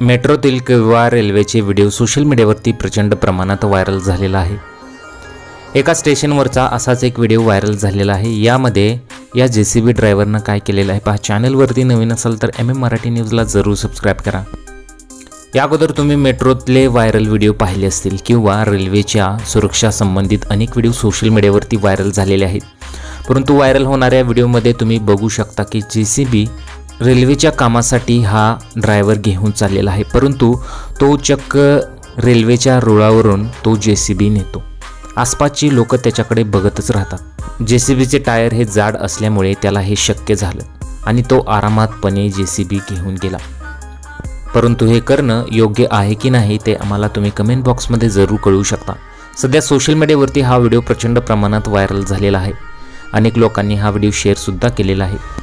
मेट्रोतील किंवा रेल्वेचे video social मीडियावरती प्रचंड प्रमाणात व्हायरल झालेला आहे. एका स्टेशनवरचा असाच एक व्हिडिओ व्हायरल झालेला आहे. यामध्ये या जे सी बी ड्रायव्हरनं काय केलेलं आहे पहा. चॅनलवरती नवीन असाल तर एम एम मराठी न्यूजला जरूर सबस्क्राईब करा. या अगोदर तुम्ही मेट्रोतले व्हायरल व्हिडिओ पाहिले असतील किंवा रेल्वेच्या सुरक्षा संबंधित अनेक व्हिडिओ सोशल मीडियावरती व्हायरल झालेले आहेत. परंतु व्हायरल होणाऱ्या व्हिडिओमध्ये तुम्ही बघू शकता की जे सी बी रेल्वेच्या कामासाठी हा ड्रायव्हर घेऊन चाललेला आहे. परंतु तो चक्क रेल्वेच्या रुळावरून तो जे सी बी नेतो. आसपासची लोक त्याच्याकडे बघतच राहतात. जे सी बीचे टायर हे जाड असल्यामुळे त्याला हे शक्य झालं आणि तो आरामातपणे जे सी बी घेऊन गेला. परंतु हे करणं योग्य आहे की नाही ते आम्हाला तुम्ही कमेंट बॉक्समध्ये जरूर कळवू शकता. सध्या सोशल मीडियावरती हा व्हिडिओ प्रचंड प्रमाणात व्हायरल झालेला आहे. अनेक लोकांनी हा व्हिडिओ शेअरसुद्धा केलेला आहे.